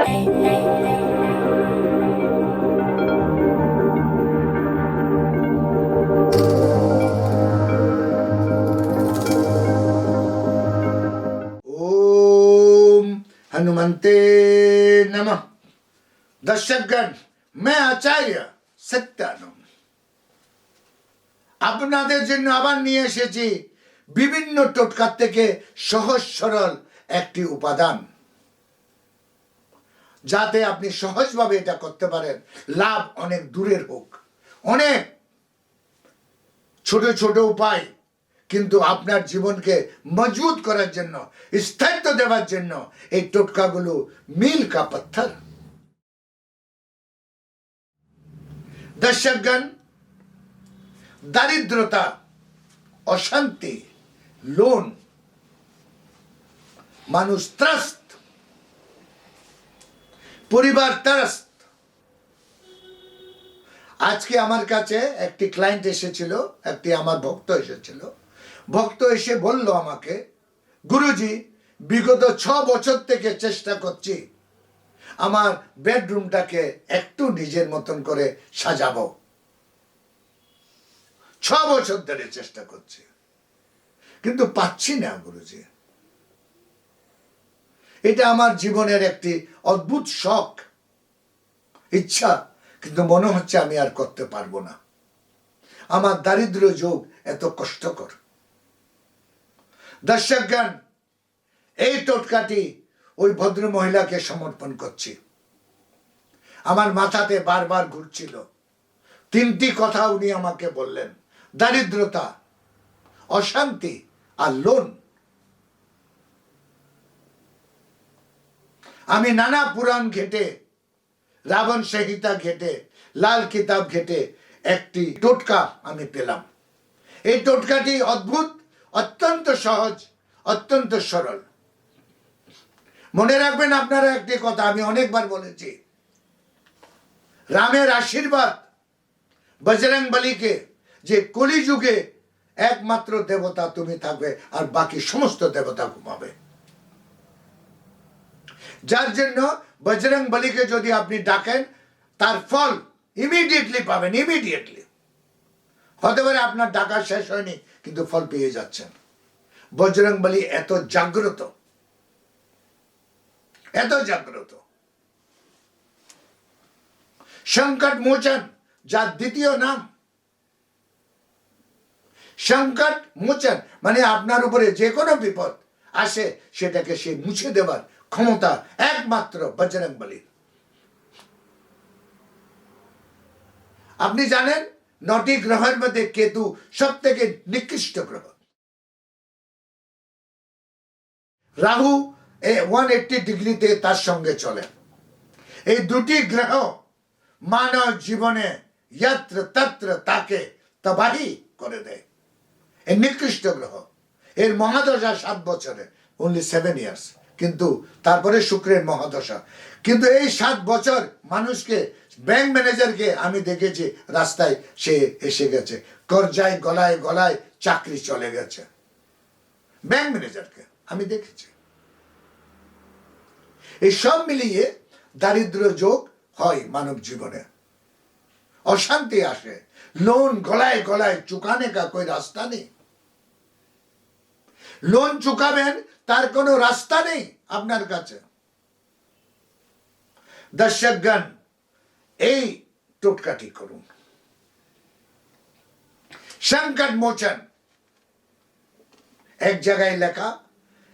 ओम हनुमंते नमः दर्शकगण मैं আচার্য সত্যানন্দ আপনাদের জন্য আবার নিয়ে এসেছি বিভিন্ন টোটকার থেকে সহজ সরল একটি উপাদান যাতে আপনি সহজভাবে এটা করতে পারেন। লাভ অনেক দূরের হোক। অনেক ছোট ছোট উপায়। কিন্তু আপনার জীবনকে মজবুত করার জন্য, স্থায়িত্ব দেওয়ার জন্য এই টোটকাগুলো মিল কা পাথর দর্শকগণ, দারিদ্রতা, অশান্তি, লোন, মানুষ ত্রস্ত পরিবার ত্রস্ত আজকে আমার কাছে একটি ক্লায়েন্ট এসেছিল, একটি আমার ভক্ত এসেছিল। ভক্ত এসে বলল আমাকে, গুরুজি, বিগত ছ বছর থেকে চেষ্টা করছি আমার বেডরুমটাকে একটু নিজের মতন করে সাজাবো। ছ বছর ধরে চেষ্টা করছি। কিন্তু পাচ্ছি না গুরুজি। এটা আমার জীবনের একটি অদ্ভুত শখ, ইচ্ছা, কিন্তু মনে হচ্ছে আমি আর করতে পারব না। আমার দারিদ্র যোগ এত কষ্টকর। দর্শকগণ, এই টোটকাটি ওই ভদ্র মহিলাকে সমর্পণ করছি। আমার মাথাতে বারবার ঘুরছিল। তিনটি কথা উনি আমাকে বললেন, দারিদ্রতা, অশান্তি আর লোন। আমি নানা পুরাণ ঘেটে, রাবণ সংহিতা ঘেটে, লাল কিতাব ঘেটে একটি টোটকা আমি পেলাম। এই টোটকাটি অদ্ভুত, অত্যন্ত সহজ, অত্যন্ত সরল। মনে রাখবেন আপনারা একটি কথা, আমি অনেকবার বলেছি। রামের আশীর্বাদ বজরং বলিকে যে কলিযুগে একমাত্র দেবতা তুমি থাকবে আর বাকি সমস্ত দেবতা ঘুমাবে। যার জন্য বজরং বলিকে যদি আপনি ডাকেন, তার ফল ইমিডিয়েটলি পাবেন ইমিডিয়েটলি হতে পারে আপনার ডাকা শেষ হয়নি, কিন্তু ফল পেয়ে যাচ্ছেন। বজরং বলি এত জাগ্রত। এত জাগ্রত। সংকট মোচন, যার দ্বিতীয় নাম। সংকট মোচন মানে আপনার উপরে যে কোনো বিপদ আসে, সেটাকে সে মুছে দেবার ক্ষমতা একমাত্র বজরং বলির। আপনি জানেন নটি গ্রহের মধ্যে কেতু সব থেকে নিকৃষ্ট গ্রহ। রাহু ওয়ান এইটটি ডিগ্রিতে তার সঙ্গে চলে। এই দুটি গ্রহ মানব জীবনে যত্র তত্র তাকে তবাহি করে দেয়। এই নিকৃষ্ট গ্রহ। এর মহাদশা সাত বছরে অনলি সেভেন ইয়ার্স কিন্তু তারপরে শুক্রের মহাদশা। কিন্তু এই সাত বছর মানুষকে ব্যাংক ম্যানেজারকে আমি দেখেছি, রাস্তায় সে এসে গেছে। করজায়, গলায় গলায় চাকরি চলে গেছে। ব্যাংক ম্যানেজারকে আমি দেখেছি। এই সব মিলিয়ে দারিদ্র যোগ হয় মানব জীবনে। অশান্তি আসে। লোন গলায় গলায় চুকানে কা কই রাস্তা নেই। লোন চুকাবেন, তার কোনো রাস্তা নেই আপনার কাছে। দর্শকগণ এই টোটকাটি করুন। সংকট মোচন। এক জায়গায় লেখা,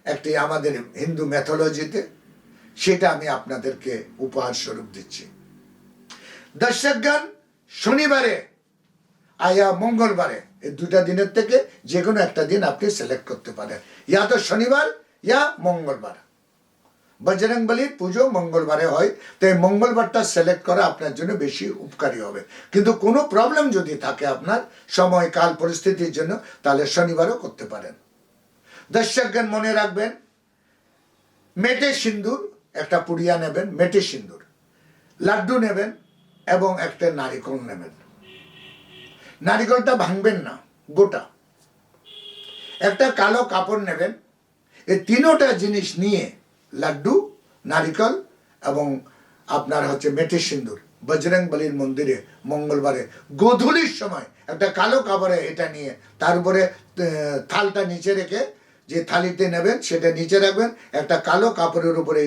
একটি আমাদের হিন্দু ম্যাথোলজিতে সেটা আমি আপনাদেরকে উপহার স্বরূপ দিচ্ছি দর্শকগণ শনিবারে আয়া মঙ্গলবারে, এই দুটা দিনের থেকে যে কোনো একটা দিন আপনি সিলেক্ট করতে পারেন। ইয়া তো শনিবার, ইয়া মঙ্গলবার। বজরং বলির পুজো মঙ্গলবারে হয়, তো এই মঙ্গলবারটা সিলেক্ট করা আপনার জন্য বেশি উপকারী হবে। কিন্তু কোনো প্রবলেম যদি থাকে আপনার, সময়, কাল পরিস্থিতির জন্য, তাহলে শনিবারও করতে পারেন। দর্শকগণ মনে রাখবেন, মেটে সিন্দুর, একটা পুড়িয়া নেবেন, মেটে সিন্দুর। লাড্ডু নেবেন এবং একটা নারিকল নেবেন। নারিকলটা ভাঙবেন না, গোটা। একটা কালো কাপড় নেবেন এই তিনোটা জিনিস নিয়ে লাড্ডু, নারিকল এবং আপনার হচ্ছে মেটি সিন্দুর, বজরং বলির মন্দিরে, মঙ্গলবারে, গোধূলির সময় একটা কালো কাপড়ে এটা নিয়ে, তার উপরে থালটা নিচে রেখে যে থালিতে নেবেন, সেটা নিচে রাখবেন, একটা কালো কাপড়ের উপরে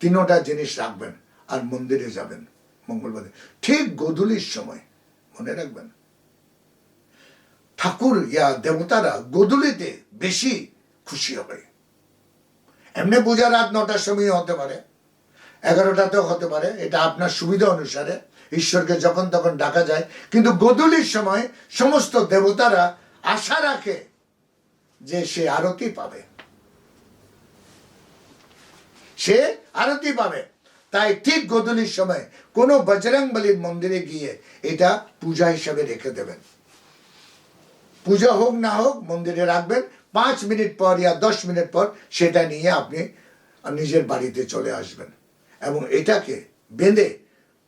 তিনোটা জিনিস রাখবেন, আর মন্দিরে যাবেন, মঙ্গলবারে। ঠিক গোধূলির সময়, মনে রাখবেন। ঠাকুর, ইয়া দেবতারা গোধূলিতে বেশি খুশি হবে। এমনি পূজা রাত নটার সময় হতে পারে, এগারোটাতেও হতে পারে, এটা আপনার সুবিধা অনুসারে ঈশ্বরকে যখন তখন ডাকা যায়। কিন্তু গোধূলির সময় সমস্ত দেবতারা আশা রাখে যে সে আরতি পাবে। সে আরতি পাবে। তাই ঠিক গোধূলির সময় কোনো বজরং বলির মন্দিরে গিয়ে এটা পূজা হিসাবে রেখে দেবেন। পূজা হোক না হোক, মন্দিরে রাখবেন। পাঁচ মিনিট পর ইয়া দশ মিনিট পর সেটা নিয়ে আপনি নিজের বাড়িতে চলে আসবেন। এবং এটাকে বেঁধে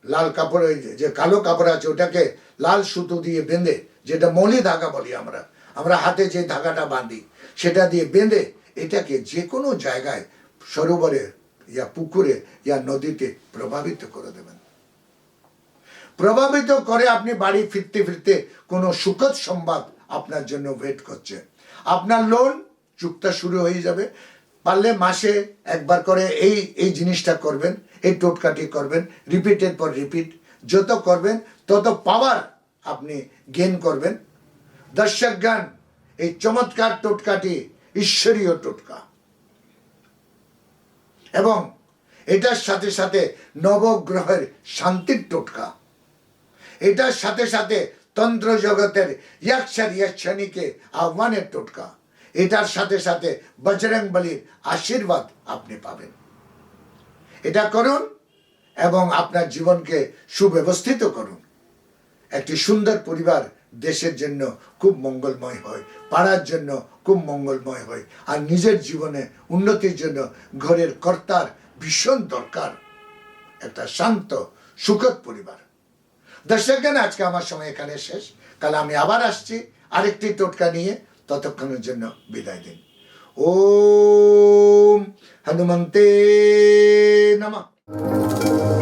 লাল কাপড় যে কালো কাপড় আছে, ওটাকে লাল সুতো দিয়ে বেঁধে, যেটা মলি ধাগা বলি আমরা আমরা হাতে যে ধাগাটা বাঁধি, সেটা দিয়ে বেঁধে এটাকে যে কোনো জায়গায়, সরোবরে, ইয়া পুকুরে, ইয়া নদীতে প্রভাবিত করে দেবেন। প্রভাবিত করে আপনি বাড়ি ফিরতে ফিরতে কোনো সুখদ সংবাদ আপনার জন্য ওয়েট করছে। আপনার লোন চুক্তা শুরু হয়ে যাবে। পারলে মাসে একবার করে এই এই জিনিসটা করবেন, এই টোটকাটি করবেন রিপিটের পর রিপিট যত করবেন, তত পাওয়ার আপনি গেন করবেন। দর্শক গান, এই চমৎকার টোটকাটি ঈশ্বরীয় টোটকা। এবং এটার সাথে সাথে নবগ্রহের শান্তির টোটকা। এটার সাথে সাথে তন্ত্র জগতের ইয়াক্ষর ইয়াক্ষণীকে আহ্বানের টোটকা। এটার সাথে সাথে বজরং বলির আশীর্বাদ আপনি পাবেন। এটা করুন এবং আপনার জীবনকে সুব্যবস্থিত করুন। একটি সুন্দর পরিবার দেশের জন্য খুব মঙ্গলময় হয়, পাড়ার জন্য খুব মঙ্গলময় হয়, আর নিজের জীবনে উন্নতির জন্য ঘরের কর্তার ভীষণ দরকার। একটা শান্ত, সুখদ পরিবার। দর্শকগণ আজকে আমার সময় এখানে শেষ। কাল আমি আবার আসছি আরেকটি টোটকা নিয়ে। ততক্ষণের জন্য বিদায় দিন। ও হনুমন্তে নমঃ।